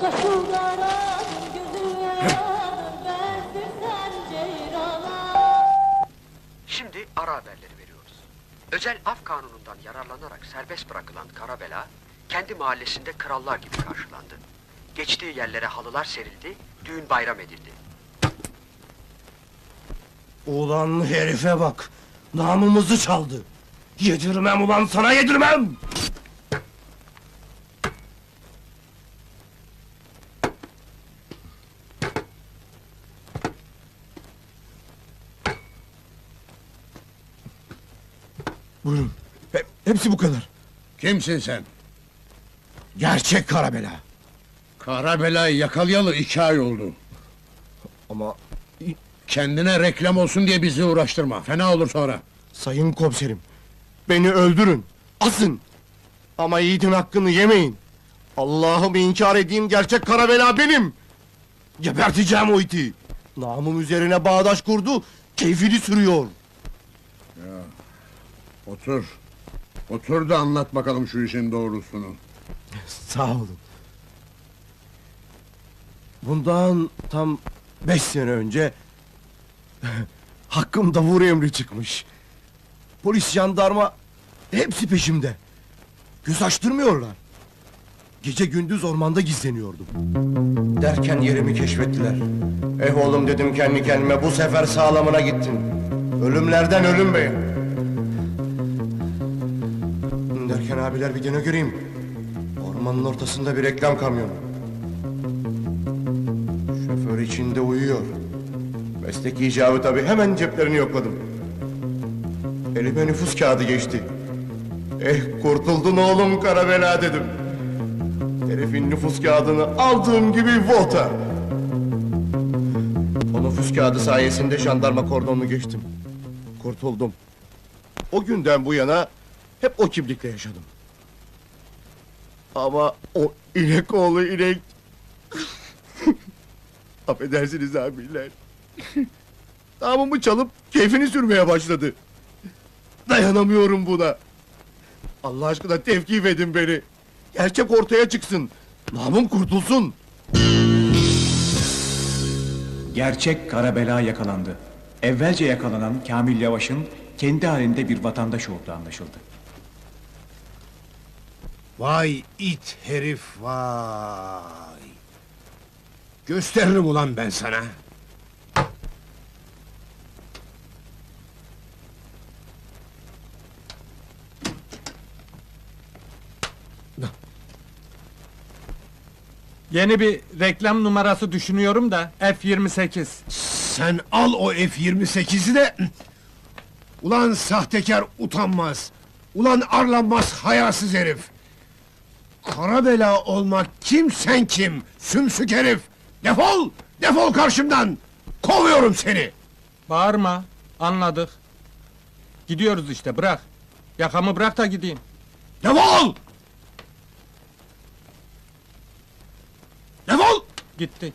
Kaşıklara gözün yaradır bensiz sen ceyrana Şimdi ara haberleri veriyoruz. Özel af kanunundan yararlanarak serbest bırakılan Karabela, kendi mahallesinde krallar gibi karşılandı. Geçtiği yerlere halılar serildi, düğün bayram edildi. Ulan herife bak! Namımızı çaldı! Yedirmem ulan sana yedirmem! Buyurun. He- hepsi bu kadar. Kimsin sen? Gerçek Karabela. Kara belayı yakalayalı iki ay oldu. Ama Kendine reklam olsun diye bizi uğraştırma. Fena olur sonra. sayın komiserim, beni öldürün, asın. Ama yiğidin hakkını yemeyin. Allah'ımı inkar edeyim gerçek Karabela benim. Geberteceğim o iti. Namım üzerine bağdaş kurdu, keyfini sürüyor. Otur. Otur da anlat bakalım şu işin doğrusunu. Sağ olun. Bundan tam beş sene önce... ...hakkımda vur emri çıkmış. Polis, jandarma... ...hepsi peşimde. Göz açtırmıyorlar. Gece gündüz ormanda gizleniyordum. Derken yerimi keşfettiler. Eh oğlum dedim kendi kendime, bu sefer sağlamına gittin. Ölümlerden ölüm bey. Derken abiler bir dene göreyim. Ormanın ortasında bir reklam kamyonu. Şoför içinde uyuyor. Meslek icabı tabii hemen ceplerini yokladım. Elime nüfus kağıdı geçti. Eh kurtuldun oğlum Karabela dedim. Herifin nüfus kağıdını aldığım gibi volta. O nüfus kağıdı sayesinde jandarma kordonunu geçtim. Kurtuldum. O günden bu yana hep o kimlikle yaşadım. Ama o inek oğlu inek... Affedersiniz abiler. Namımı çalıp keyfini sürmeye başladı. Dayanamıyorum buna. Allah aşkına tevkif edin beni. Gerçek ortaya çıksın. Namım kurtulsun. Gerçek Karabela yakalandı. Evvelce yakalanan Kamil Yavaş'ın kendi halinde bir vatandaş olduğu anlaşıldı. Vay it herif vay. Gösteririm ulan ben sana. Yeni bir reklam numarası düşünüyorum da F28. Sen al o F-28'i de... Ulan sahtekar utanmaz. Ulan arlanmaz hayasız herif. Kara bela olmak kim sen kim? Sümsük herif. Defol! Defol karşımdan! Kovuyorum seni! Bağırma. Anladık. Gidiyoruz işte bırak. Yakamı bırak da gideyim. Defol! Defol! Gittik.